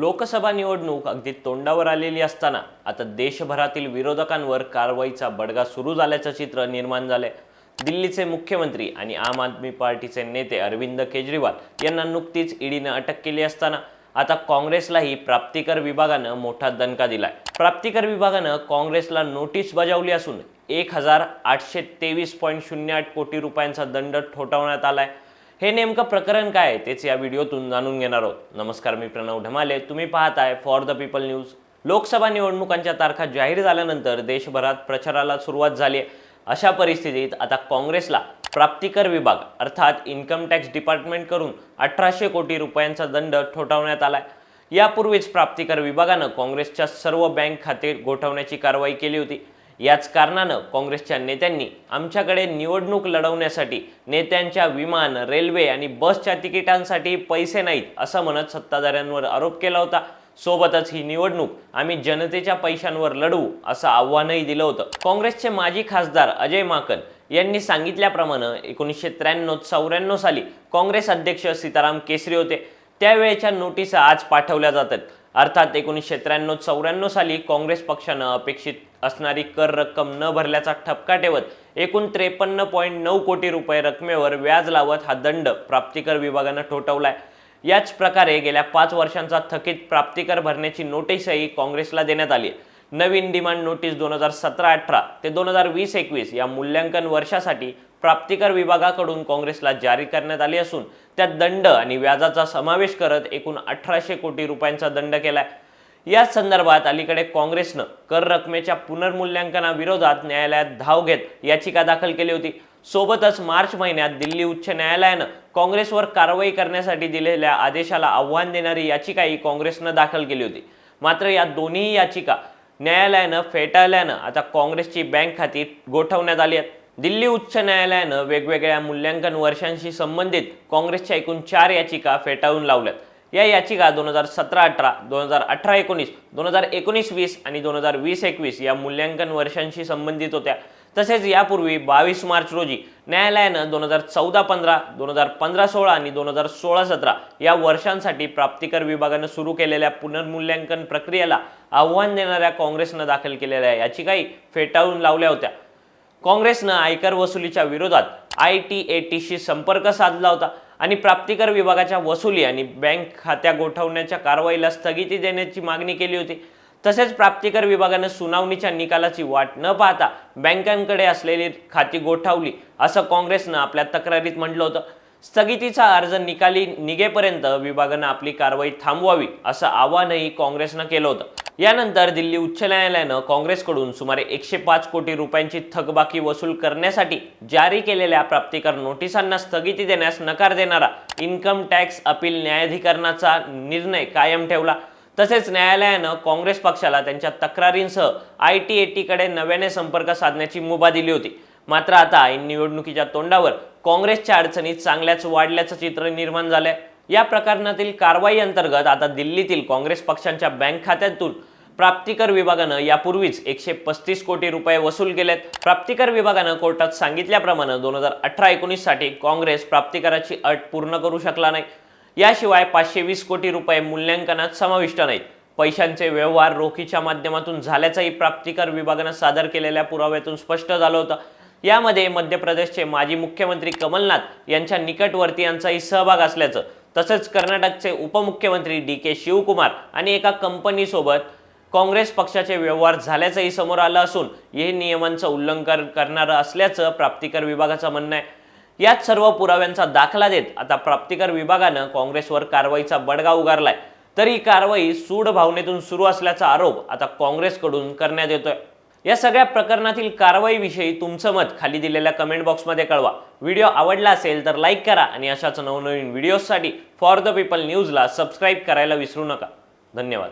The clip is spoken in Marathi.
लोकसभा निवडणूक अगदी तोंडावर आलेली असताना आता देशभरातील विरोधकांवर कारवाईचा बडगा सुरू झाल्याचं चित्र निर्माण झालंय. दिल्लीचे मुख्यमंत्री आणि आम आदमी पार्टीचे नेते अरविंद केजरीवाल यांना नुकतीच ईडीनं अटक केली असताना आता काँग्रेसलाही प्राप्तिकर विभागानं मोठा दणका दिलाय. प्राप्तिकर विभागानं काँग्रेसला नोटीस बजावली असून एक हजार आठशे तेवीस पॉईंट शून्य आठ कोटी रुपयांचा दंड ठोठावण्यात आलाय. हे नेमकं प्रकरण काय आहे तेच या व्हिडिओतून जाणून घेणार आहोत. नमस्कार मी प्रणव ढमाले. तुम्ही पाहताय for the people news Lok Sabha निवडणुकांच्या तारखा जाहीर झाल्यानंतर देशभरात प्रचाराला सुरुवात झाली आहे. अशा परिस्थितीत आता काँग्रेसला प्राप्तिकर विभाग अर्थात इन्कम टॅक्स डिपार्टमेंटकडून अठराशे कोटी रुपयांचा दंड ठोठावण्यात आला यापूर्वीच प्राप्तिकर विभागानं काँग्रेसच्या सर्व बँक खाते गोठवण्याची कारवाई केली होती. याच कारणानं काँग्रेसच्या नेत्यांनी आमच्याकडे निवडणूक लढवण्यासाठी नेत्यांच्या विमान रेल्वे आणि बसच्या तिकिटांसाठी पैसे नाहीत असं म्हणत सत्ताधाऱ्यांवर आरोप केला होता. सोबतच ही निवडणूक आम्ही जनतेच्या पैशांवर लढवू असं आव्हानही दिलं होतं. काँग्रेसचे माजी खासदार अजय माकन यांनी सांगितल्याप्रमाणे एकोणीसशे त्र्याण्णव चौऱ्याण्णव साली काँग्रेस अध्यक्ष सीताराम केसरी होते. त्यावेळेच्या नोटिसा आज पाठवल्या जातात. अर्थात एकोणीसशे त्र्याण्णव चौऱ्याण्णव साली काँग्रेस पक्षानं अपेक्षित असणारी कर रक्कम न भरल्याचा ठपका ठेवत एकूण त्रेपन्न पॉईंट नऊ कोटी रुपये रकमेवर व्याज लावत हा दंड प्राप्तिकर विभागानं ठोठवलाय. याच प्रकारे गेल्या पाच वर्षांचा थकीत प्राप्तिकर भरण्याची नोटीसही काँग्रेसला देण्यात आली आहे. नवीन डिमांड नोटीस दोन हजार सतरा अठरा ते दोन हजार वीस एकवीस या मूल्यांकन वर्षासाठी प्राप्तिकर विभागाकडून काँग्रेसला जारी करण्यात आली असून त्यात दंड आणि व्याजाचा समावेश करत एकूण अठराशे कोटी रुपयांचा दंड केलाय. या संदर्भात अलीकडे काँग्रेसनं कर रकमेच्या पुनर्मूल्यांकनाविरोधात न्यायालयात धाव घेत याचिका दाखल केली होती. सोबतच मार्च महिन्यात दिल्ली उच्च न्यायालयानं काँग्रेसवर कारवाई करण्यासाठी दिलेल्या आदेशाला आव्हान देणारी याचिकाही काँग्रेसनं दाखल केली होती. मात्र या दोन्ही याचिका न्यायालयानं फेटाळल्यानं आता काँग्रेसची बँक खाती गोठवण्यात आली आहेत. दिल्ली उच्च न्यायालयानं वेगवेगळ्या मूल्यांकन वर्षांशी संबंधित काँग्रेसच्या एकूण चार याचिका फेटाळून लावल्यात. या याचिका दोन हजार सतरा अठरा दोन हजार अठरा एकोणीस दोन हजार एकोणीस वीस आणि दोन हजार वीस एकवीस या मूल्यांकन वर्षांशी संबंधित होत्या. तसेच यापूर्वी बावीस मार्च रोजी न्यायालयानं दोन हजार चौदा पंधरा दोन हजार पंधरा सोळा आणि दोन हजार सोळा सतरा या वर्षांसाठी प्राप्तिकर विभागानं सुरू केलेल्या पुनर्मूल्यांकन प्रक्रियेला आव्हान देणाऱ्या काँग्रेसनं दाखल केलेल्या याचिकाही फेटाळून लावल्या होत्या. काँग्रेसनं आयकर वसुलीच्या विरोधात आय टी ए टीशी संपर्क साधला होता. आणि प्राप्तिकर विभागाच्या वसुली आणि बँक खात्या गोठवण्याच्या कारवाईला स्थगिती देण्याची मागणी केली होती. तसेच प्राप्तिकर विभागानं सुनावणीच्या निकालाची वाट न पाहता बँकांकडे असलेली खाती गोठावली असं काँग्रेसनं आपल्या तक्रारीत म्हटलं होतं. स्थगितीचा अर्ज निकाली निघेपर्यंत विभागानं आपली कारवाई थांबवावी असं आवाहनही काँग्रेसनं केलं होतं. यानंतर दिल्ली उच्च न्यायालयानं काँग्रेसकडून सुमारे एकशे पाच कोटी रुपयांची थकबाकी वसूल करण्यासाठी जारी केलेल्या प्राप्तिकर नोटिसांना स्थगिती देण्यास नकार देणारा इन्कम टॅक्स अपील न्यायाधिकरणाचा निर्णय कायम ठेवला. तसेच न्यायालयानं काँग्रेस पक्षाला त्यांच्या तक्रारींसह आय टी ए टीकडे नव्याने संपर्क साधण्याची मुभा दिली होती. मात्र आता निवडणुकीच्या तोंडावर काँग्रेसच्या अडचणी चांगल्याच वाढल्याचं चित्र निर्माण झालंय. या प्रकरणातील कारवाई अंतर्गत आता दिल्लीतील काँग्रेस पक्षांच्या बँक खात्यातून प्राप्तिकर विभागानं यापूर्वीच एकशे पस्तीस कोटी रुपये वसूल केलेत. प्राप्तिकर विभागानं कोर्टात सांगितल्याप्रमाणे दोन हजार अठरा एकोणीससाठी काँग्रेस प्राप्तिकराची अट पूर्ण करू शकला नाही. याशिवाय पाचशे वीस कोटी रुपये मूल्यांकनात समाविष्ट नाहीत. पैशांचे व्यवहार रोखीच्या माध्यमातून झाल्याचंही प्राप्तिकर विभागानं सादर केलेल्या पुराव्यातून स्पष्ट झालं होतं. यामध्ये मध्य प्रदेशचे माजी मुख्यमंत्री कमलनाथ यांच्या निकटवर्तीयांचाही सहभाग असल्याचं तसंच कर्नाटकचे उपमुख्यमंत्री डी के शिवकुमार आणि एका कंपनीसोबत काँग्रेस पक्षाचे व्यवहार झाल्याचंही समोर आलं असून हे नियमांचं उल्लंघन करणारं असल्याचं प्राप्तिकर विभागाचं म्हणणं आहे. यात सर्व पुराव्यांचा दाखला देत आता प्राप्तिकर विभागानं काँग्रेसवर कारवाईचा बडगा उगारलाय. तर ही कारवाई सूड भावनेतून सुरू असल्याचा आरोप आता काँग्रेसकडून करण्यात येतोय. या सगळ्या प्रकरणातील कारवाईविषयी तुमचं मत खाली दिलेल्या कमेंट बॉक्समध्ये कळवा. व्हिडिओ आवडला असेल तर लाईक करा आणि अशाच नवनवीन व्हिडिओजसाठी फॉर द पीपल न्यूजला सबस्क्राईब करायला विसरू नका. धन्यवाद.